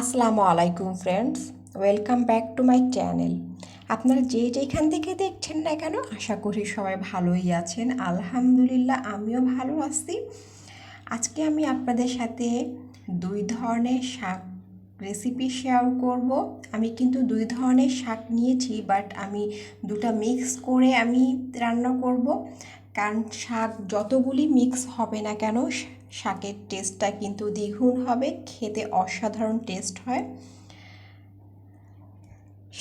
আসসালামু আলাইকুম friends welcome back to my channel আপনারা যে যেখান থেকে দেখছেন না কেন, আশা করি সবাই ভালোই আছেন। আলহামদুলিল্লাহ, আমিও ভালো আছি। আজকে আমি আপনাদের সাথে দুই ধরনের শাক রেসিপি শেয়ার করব। আমি কিন্তু দুই ধরনের শাক নিয়েছি বাট আমি দুটা মিক্স করে আমি রান্না করব। কারণ শাক যতগুলি মিক্স হবে না কেন, শাকের টেস্টটা কিন্তু দ্বিগুণ হবে, খেতে অসাধারণ টেস্ট হয়।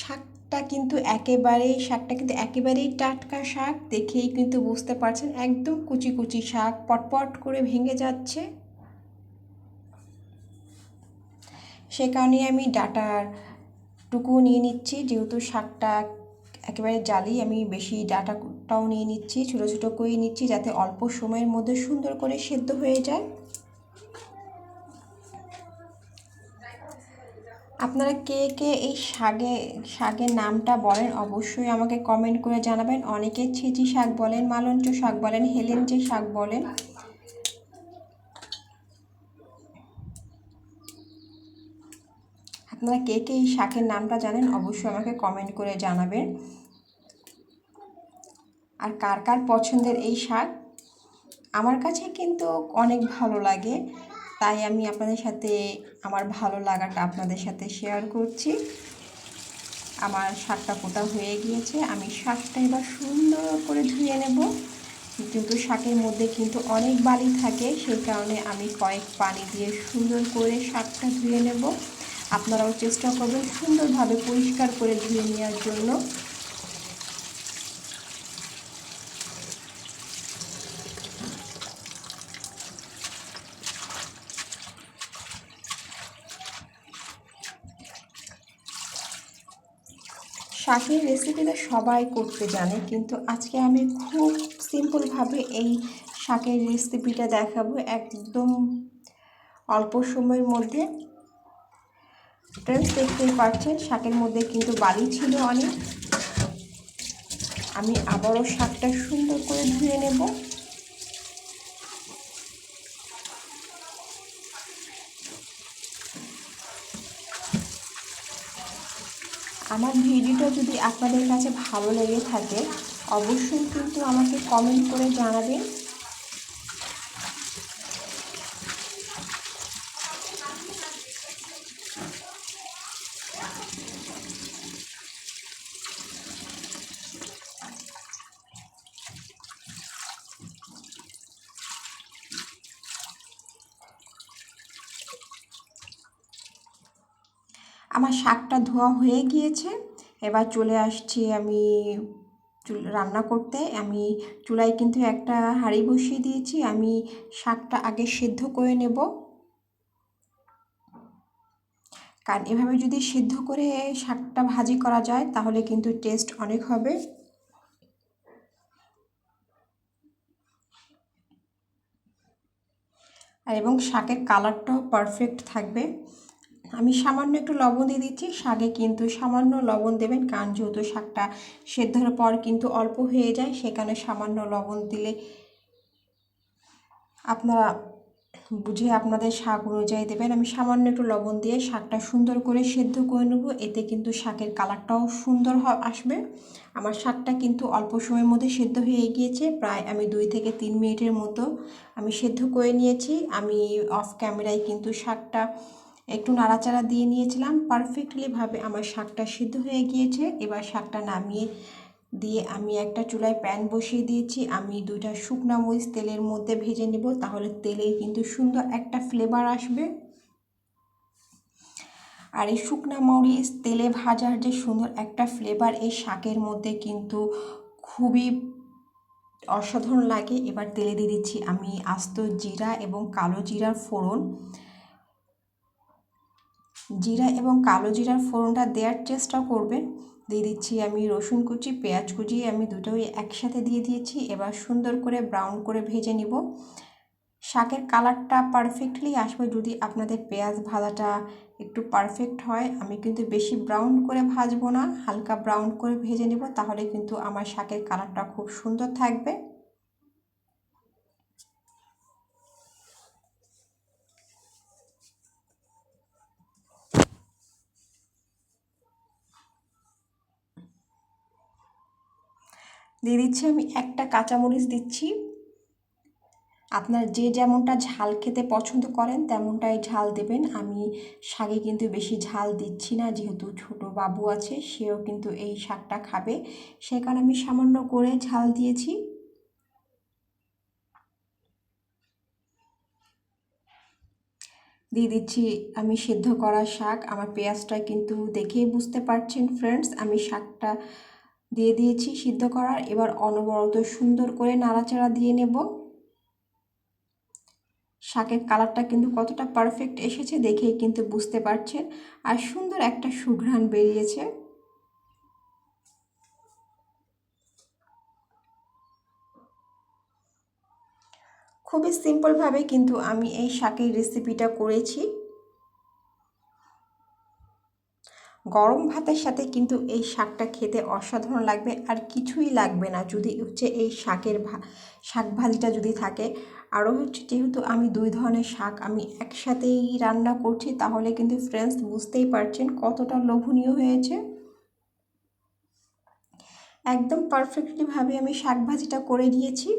শাকটা কিন্তু একেবারেই শাকটা কিন্তু একেবারেই টাটকা শাক, দেখেই কিন্তু বুঝতে পারছেন, একদম কুচি কুচি শাক, পটপট করে ভেঙে যাচ্ছে। সে কারণে আমি ডাটার টুকু নিয়ে নিচ্ছি, যেহেতু শাকটা একেবারে জালি, আমি বেশি ডাটাটাও নিয়ে নিচ্ছি, ছোটো ছোটো করে নিচ্ছি যাতে অল্প সময়ের মধ্যে সুন্দর করে সেদ্ধ হয়ে যায়। আপনারা কে কে এই শাগে শাকের নামটা বলেন অবশ্যই আমাকে কমেন্ট করে জানাবেন। অনেকে ছিচি শাক বলেন, মালঞ্চ শাক বলেন, হেলেঞ্চে শাক বলেন। আপনারা কে কে এই শাকের নামটা জানেন অবশ্যই আমাকে কমেন্ট করে জানাবেন। আর কার কার পছন্দের এই শাক? আমার কাছে কিন্তু অনেক ভালো লাগে, তাই আমি আপনাদের সাথে আমার ভালো লাগাটা আপনাদের সাথে শেয়ার করছি। আমার শাকটা পোতা হয়ে গিয়েছে, আমি শাকটা এবার সুন্দর করে ধুয়ে নেব। কিন্তু শাকের মধ্যে কিন্তু অনেক বালি থাকে, সেই কারণে আমি কয়েক পানি দিয়ে সুন্দর করে শাকটা ধুয়ে নেব। আপনারাও চেষ্টা করবেন সুন্দরভাবে পরিষ্কার করে ধুয়ে নেওয়ার জন্য। শাকের রেসিপিটা সবাই করতে জানে, কিন্তু আজকে আমি খুব সিম্পলভাবে এই শাকের রেসিপিটা দেখাবো একদম অল্প সময়ের মধ্যে। ফ্রেন্ডস দেখতে পাচ্ছেন, শাকের মধ্যে কিন্তু বালি ছিল অনেক। আমি আবারও শাকটা সুন্দর করে ধুয়ে নেব। আমার ভিডিওটা যদি আপনাদের কাছে ভালো লেগে থাকে অবশ্যই কিন্তু আমাকে কমেন্ট করে জানাবেন। আমার শাকটা ধোয়া হয়ে গিয়েছে। এবার চলে আসছি আমি রান্না করতে। আমি চুলায় কিন্তু একটা হাঁড়ি বসিয়ে দিয়েছি। আমি শাকটা আগে সিদ্ধ করে নেব। কারণ এভাবে যদি সিদ্ধ করে শাকটা ভাজি করা যায়, তাহলে কিন্তু টেস্ট অনেক হবে। আর এবং শাকের কালারটাও পারফেক্ট থাকবে। আমি সামান্য একটু লবণ দিয়ে দিচ্ছি, শাকে কিন্তু সামান্য লবণ দেবেন, কারণ যেহেতু শাকটা সেদ্ধর পর কিন্তু অল্প হয়ে যায়, সেখানে সামান্য লবণ দিলে আপনারা বুঝে আপনাদের শাক অনুযায়ী দেবেন। আমি সামান্য একটু লবণ দিয়ে শাকটা সুন্দর করে সেদ্ধ করে নেব, এতে কিন্তু শাকের কালারটাও সুন্দর আসবে। আমার শাকটা কিন্তু অল্প সময়ের মধ্যে সেদ্ধ হয়ে গিয়েছে, প্রায় আমি দুই থেকে তিন মিনিটের মতো আমি সেদ্ধ করে নিয়েছি। আমি অফ ক্যামেরায় কিন্তু শাকটা একটু নাড়াচাড়া দিয়ে নিয়েছিলাম। পারফেক্টলিভাবে আমার শাকটা সিদ্ধ হয়ে গিয়েছে। এবার শাকটা নামিয়ে দিয়ে আমি একটা চুলায় প্যান বসিয়ে দিয়েছি। আমি দুইটা শুকনা মরিচ তেলের মধ্যে ভেজে নেব। তাহলে তেলে কিন্তু সুন্দর একটা ফ্লেভার আসবে। আর এই শুকনা মরিচ তেলে ভাজার যে সুন্দর একটা ফ্লেভার এই শাকের মধ্যে কিন্তু খুবই অসাধারণ লাগে। এবার তেলে দিয়ে দিচ্ছি আমি আস্ত জিরা এবং কালো জিরার ফোড়ন। জিরা এবং কালো জিরার ফোড়নটা দেওয়ার চেষ্টা করবেন। দিয়ে দিচ্ছি আমি রসুন কুচি, পেঁয়াজ কুচি, আমি দুটোই একসাথে দিয়ে দিয়েছি। এবার সুন্দর করে ব্রাউন করে ভেজে নিব। শাকের কালারটা পারফেক্টলি আসবে যদি আপনাদের পেঁয়াজ ভাজাটা একটু পারফেক্ট হয়। আমি কিন্তু বেশি ব্রাউন করে ভাজবো না, হালকা ব্রাউন করে ভেজে নেব, তাহলে কিন্তু আমার শাকের কালারটা খুব সুন্দর থাকবে। দিয়ে দিচ্ছি আমি একটা কাঁচামরিচ দিচ্ছি। আপনার যে যেমনটা ঝাল খেতে পছন্দ করেন, তেমনটাই ঝাল দেবেন। আমি শাকে কিন্তু বেশি ঝাল দিচ্ছি না, যেহেতু ছোট বাবু আছে, সেও কিন্তু এই শাকটা খাবে। সে কারণে আমি সামান্য করে ঝাল দিয়েছি। দিয়ে দিচ্ছি আমি সিদ্ধ করা শাক। আমার পেঁয়াজটা কিন্তু দেখেই বুঝতে পারছেন ফ্রেন্ডস আমি শাকটা দিয়ে দিয়েছি সিদ্ধ করার। এবার অনবরত সুন্দর করে নাড়াচাড়া দিয়ে নেব। শাকের কালারটা কিন্তু কতটা পারফেক্ট এসেছে দেখেই কিন্তু বুঝতে পারছেন। আর সুন্দর একটা সুঘ্রাণ বেরিয়েছে। খুবই সিম্পলভাবে কিন্তু আমি এই শাকের রেসিপিটা করেছি। গরম ভাতের সাথে কিন্তু এই শাকটা খেতে অসাধারণ লাগবে আর কিছুই লাগবে না যদি হচ্ছে এই শাকের ভা, শাক ভাজিটা যদি থাকে। আরও হচ্ছে যেহেতু আমি দুই ধরনের শাক আমি একসাথেই রান্না করছি, তাহলে কিন্তু ফ্রেন্ডস বুঝতেই পারছেন কতটা লোভনীয় হয়েছে। একদম পারফেক্টলিভাবে আমি শাক ভাজিটা করে দিয়েছি।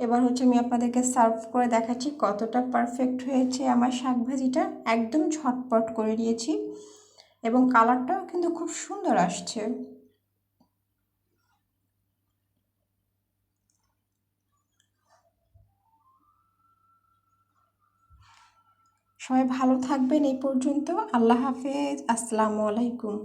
এবার হচ্ছে আমি আপনাদেরকে সার্ভ করে দেখাচ্ছি কতটা পারফেক্ট হয়েছে আমার শাক ভাজিটা একদম ঝটপট করে দিয়েছি এবং কালারটাও কিন্তু খুব সুন্দর আসছে। সবাই ভালো থাকবেন এই পর্যন্ত। আল্লাহ হাফেজ। আসসালামু আলাইকুম।